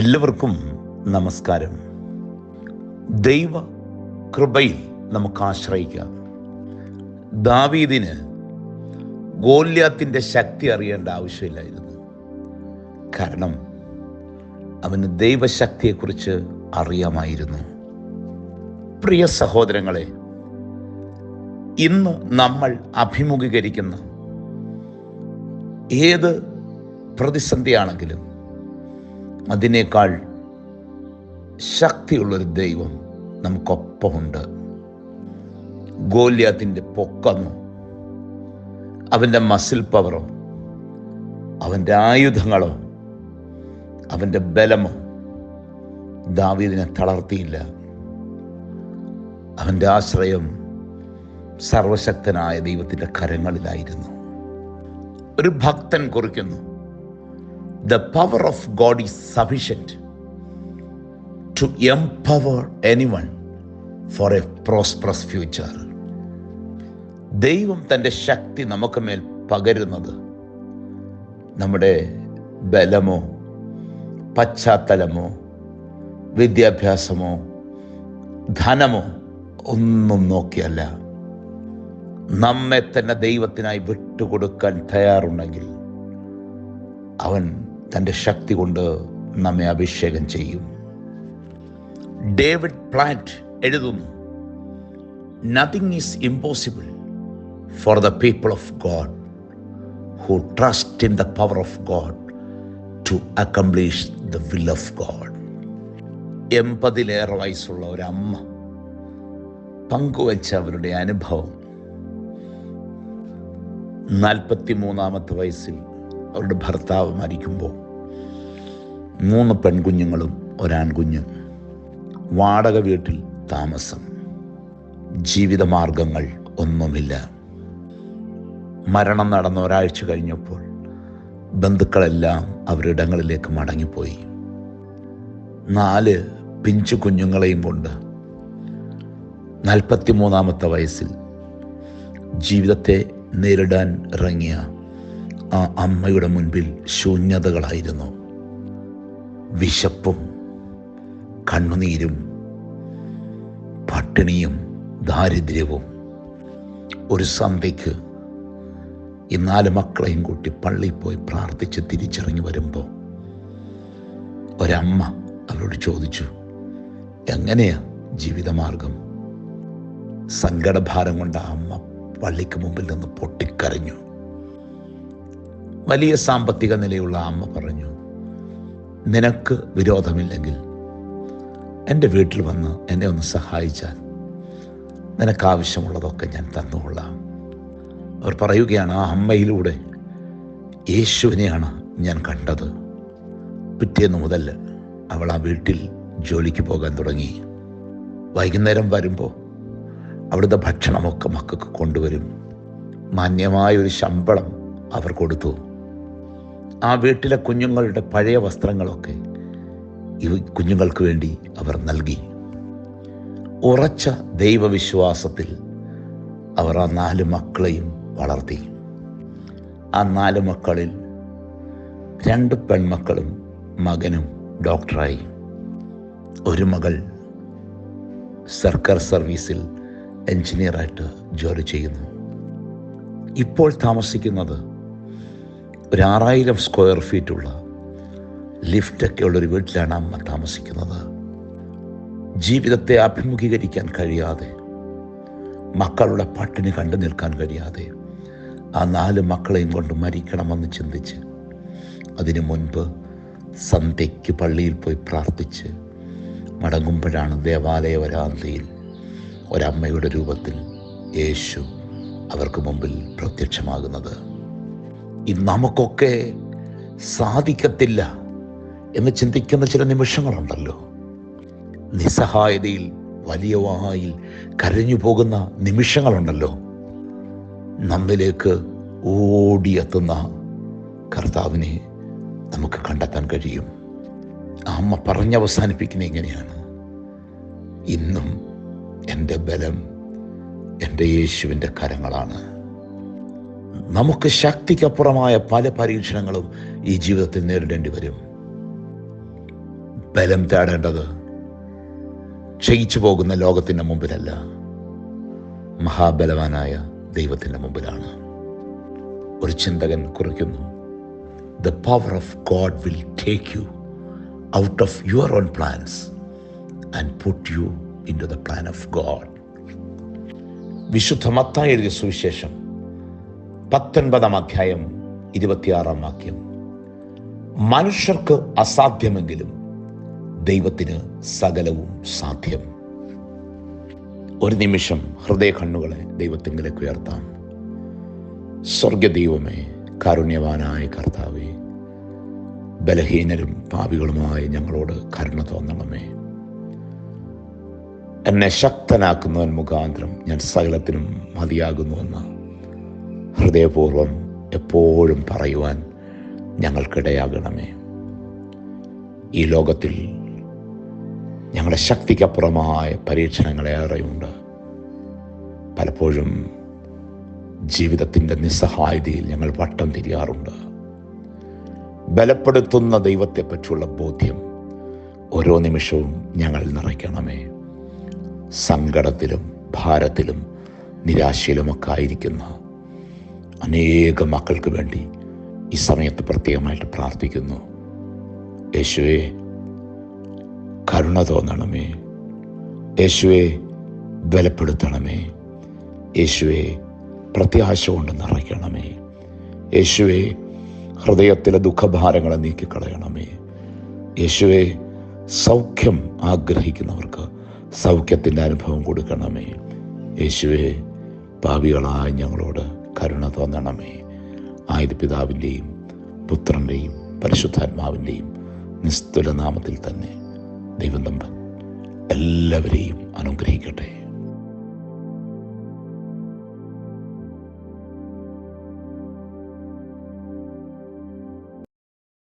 എല്ലാവർക്കും നമസ്കാരം. ദൈവ കൃപയിൽ നമുക്ക് ആശ്രയിക്കാം. ദാവീദിന് ഗോല്യാത്തിന്റെ ശക്തി അറിയേണ്ട ആവശ്യമില്ലായിരുന്നു. കാരണം അവന് ദൈവശക്തിയെക്കുറിച്ച് അറിയാമായിരുന്നു. പ്രിയ സഹോദരങ്ങളെ ഇന്ന് നമ്മൾ അഭിമുഖീകരിക്കുന്ന ഏത് പ്രതിസന്ധിയാണെങ്കിലും അതിനേക്കാൾ ശക്തിയുള്ളൊരു ദൈവം നമുക്കൊപ്പമുണ്ട്. ഗോല്യാത്തിന്റെ പൊക്കമോ അവന്റെ മസിൽ പവറോ അവന്റെ ആയുധങ്ങളോ അവന്റെ ബലമോ ദാവീദിനെ തളർത്തിയില്ല. അവന്റെ ആശ്രയം സർവശക്തനായ ദൈവത്തിന്റെ കരങ്ങളിലായിരുന്നു. ഒരു ഭക്തൻ കുറിക്കുന്നു. The power of God is sufficient to empower anyone for a prosperous future ദൈവം തന്റെ ശക്തി നമുക്ക് മേൽ പകരുന്നത് നമ്മുടെ ബലമോ പശ്ചാത്തലമോ വിദ്യാഭ്യാസമോ ധനമോ ഒന്നും നോക്കിയല്ല. നമ്മെ തന്നെ ദൈവത്തിനായി വിട്ടുകൊടുക്കാൻ തയ്യാറുണ്ടെങ്കിൽ അവൻ തന്റെ ശക്തി കൊണ്ട് നമ്മെ അഭിഷേകം ചെയ്യും. ഡേവിഡ് പ്ലാറ്റ് എഴുതുന്നു nothing is impossible for the people of God who trust in the power of God to accomplish the will of God എൺപതിലേറെ വയസ്സുള്ള ഒരമ്മ പങ്കുവച്ച അവരുടെ അനുഭവം. നാൽപ്പത്തി മൂന്നാമത്തെ വയസ്സിൽ അവരുടെ ഭർത്താവ് മരിക്കുമ്പോൾ മൂന്ന് പെൺകുഞ്ഞുങ്ങളും ഒരാൺകുഞ്ഞും. വാടക വീട്ടിൽ താമസം. ജീവിതമാർഗങ്ങൾ ഒന്നുമില്ല. മരണം നടന്ന ഒരാഴ്ച കഴിഞ്ഞപ്പോൾ ബന്ധുക്കളെല്ലാം അവരിടങ്ങളിലേക്ക് മടങ്ങിപ്പോയി. നാല് പിഞ്ചു കുഞ്ഞുങ്ങളെയും കൊണ്ട് നാൽപ്പത്തി മൂന്നാമത്തെ വയസ്സിൽ ജീവിതത്തെ നേരിടാൻ ഇറങ്ങിയ ആ അമ്മയുടെ മുൻപിൽ ശൂന്യതകളായിരുന്നു. വിശപ്പും കണ്ണുനീരും പട്ടിണിയും ദാരിദ്ര്യവും. ഒരു സന്ധ്യയ്ക്ക് ഈ നാല് മക്കളെയും കൂട്ടി പള്ളിയിൽ പോയി പ്രാർത്ഥിച്ച് തിരിച്ചിറങ്ങി വരുമ്പോൾ ഒരമ്മ അവരോട് ചോദിച്ചു എങ്ങനെയാ ജീവിതമാർഗം? സങ്കടഭാരം കൊണ്ട് ആ അമ്മ പള്ളിക്ക് മുമ്പിൽ നിന്ന് പൊട്ടിക്കരഞ്ഞു. വലിയ സാമ്പത്തിക നിലയുള്ള അമ്മ പറഞ്ഞു നിനക്ക് വിരോധമില്ലെങ്കിൽ എന്റെ വീട്ടിൽ വന്ന് എന്നെ ഒന്ന് സഹായിച്ചാൽ നിനക്കാവശ്യമുള്ളതൊക്കെ ഞാൻ തന്നുകൊള്ളാം. അവർ പറയുകയാണ് ആ അമ്മയിലൂടെ യേശുവിനെയാണ് ഞാൻ കണ്ടത്. പിറ്റേന്ന് മുതൽ അവൾ ആ വീട്ടിൽ ജോലിക്ക് പോകാൻ തുടങ്ങി. വൈകുന്നേരം വരുമ്പോൾ അവിടുത്തെ ഭക്ഷണമൊക്കെ മക്കൾക്ക് കൊണ്ടുവരും. മാന്യമായ ഒരു ശമ്പളം അവർ കൊടുത്തു. ആ വീട്ടിലെ കുഞ്ഞുങ്ങളുടെ പഴയ വസ്ത്രങ്ങളൊക്കെ ഈ കുഞ്ഞുങ്ങൾക്ക് വേണ്ടി അവർ നൽകി. ഉറച്ച ദൈവവിശ്വാസത്തിൽ അവർ ആ നാല് മക്കളെയും വളർത്തി. ആ നാല് മക്കളിൽ രണ്ട് പെൺമക്കളും മകനും ഡോക്ടറായി. ഒരു മകൾ സർക്കാർ സർവീസിൽ എഞ്ചിനീയറായിട്ട് ജോലി ചെയ്യുന്നു. ഇപ്പോൾ താമസിക്കുന്നത് ഒരു ആറായിരം സ്ക്വയർ ഫീറ്റുള്ള ലിഫ്റ്റൊക്കെ ഉള്ളൊരു വീട്ടിലാണ് അമ്മ താമസിക്കുന്നത്. ജീവിതത്തെ അഭിമുഖീകരിക്കാൻ കഴിയാതെ മക്കളുടെ പട്ടിണി കണ്ടു നിൽക്കാൻ കഴിയാതെ ആ നാല് മക്കളെയും കൊണ്ട് മരിക്കണമെന്ന് ചിന്തിച്ച് അതിനു മുൻപ് സന്ധ്യയ്ക്ക് പള്ളിയിൽ പോയി പ്രാർത്ഥിച്ച് മടങ്ങുമ്പോഴാണ് ദേവാലയ വരാന്തയിൽ ഒരമ്മയുടെ രൂപത്തിൽ യേശു അവർക്ക് മുമ്പിൽ പ്രത്യക്ഷമാകുന്നത്. ഇത് നമുക്കൊക്കെ സാധിക്കത്തില്ല എന്ന് ചിന്തിക്കുന്ന ചില നിമിഷങ്ങളുണ്ടല്ലോ. നിസ്സഹായതയിൽ വലിയ വായിൽ കരഞ്ഞു പോകുന്ന നിമിഷങ്ങളുണ്ടല്ലോ. നമ്മിലേക്ക് ഓടിയെത്തുന്ന കർത്താവിനെ നമുക്ക് കണ്ടെത്താൻ കഴിയും. അമ്മ അമ്മ പറഞ്ഞവസാനിപ്പിക്കുന്ന ഇങ്ങനെയാണ്. ഇന്നും എന്റെ ബലം എന്റെ യേശുവിന്റെ കരങ്ങളാണ്. നമുക്ക് ശക്തിക്കപ്പുറമായ പല പരീക്ഷണങ്ങളും ഈ ജീവിതത്തിൽ നേരിടേണ്ടി വരും. ബലം തേടേണ്ടത് ക്ഷയിച്ചു പോകുന്ന ലോകത്തിന്റെ മുമ്പിലല്ല. മഹാബലവാനായ ദൈവത്തിന്റെ മുമ്പിലാണ്. ഒരു ചിന്തകൻ കുറിക്കുന്നു the power of God will take you out of your own plans and put you into the plan of God വിശുദ്ധ മത്തായി എഴുതിയ സുവിശേഷം പത്തൊൻപതാം അധ്യായം ഇരുപത്തിയാറാം വാക്യം. മനുഷ്യർക്ക് അസാധ്യമെങ്കിലും ദൈവത്തിന് സകലവും സാധ്യം. ഒരു നിമിഷം ഹൃദയ കണ്ണുകളെ ദൈവത്തിങ്കിലേക്ക് ഉയർത്താം. സ്വർഗ ദൈവമേ കാരുണ്യവാനായ കർത്താവേ ബലഹീനരും പാപികളുമായ ഞങ്ങളോട് കരുണ തോന്നണമേ. എന്നെ ശക്തനാക്കുന്നവൻ മുഖാന്തരം ഞാൻ സകലത്തിനും മതിയാകുന്നുവെന്ന് ഹൃദയപൂർവം എപ്പോഴും പറയുവാൻ ഞങ്ങൾക്കിടയാകണമേ. ഈ ലോകത്തിൽ ഞങ്ങളുടെ ശക്തിക്കപ്പുറമായ പരീക്ഷണങ്ങളേറെയുണ്ട് പലപ്പോഴും ജീവിതത്തിന്റെ നിസ്സഹായതയിൽ ഞങ്ങൾ വട്ടം തിരിയാറുണ്ട്. ബലപ്പെടുത്തുന്ന ദൈവത്തെപ്പറ്റിയുള്ള ബോധ്യം ഓരോ നിമിഷവും ഞങ്ങൾ നിറയ്ക്കണമേ. സങ്കടത്തിലും ഭാരത്തിലും നിരാശയിലുമൊക്കെ ആയിരിക്കുന്ന അനേക മക്കൾക്ക് വേണ്ടി ഈ സമയത്ത് പ്രത്യേകമായിട്ട് പ്രാർത്ഥിക്കുന്നു. യേശുവെ കരുണ തോന്നണമേ. യേശുവെ ബലപ്പെടുത്തണമേ. യേശുവെ പ്രത്യാശ കൊണ്ട് നിറയ്ക്കണമേ. യേശുവെ ഹൃദയത്തിലെ ദുഃഖഭാരങ്ങളെ നീക്കിക്കളയണമേ. യേശുവെ സൗഖ്യം ആഗ്രഹിക്കുന്നവർക്ക് സൗഖ്യത്തിന്റെ അനുഭവം കൊടുക്കണമേ. യേശുവെ പാപികളായ ഞങ്ങളോട് കരുണ തോന്നണമേ. ആയത് പിതാവിന്റെയും പുത്രന്റെയും പരിശുദ്ധാത്മാവിന്റെയും നിസ്തുലനാമത്തിൽ തന്നെ ദൈവം തമ്പൻ എല്ലാവരെയും അനുഗ്രഹിക്കട്ടെ.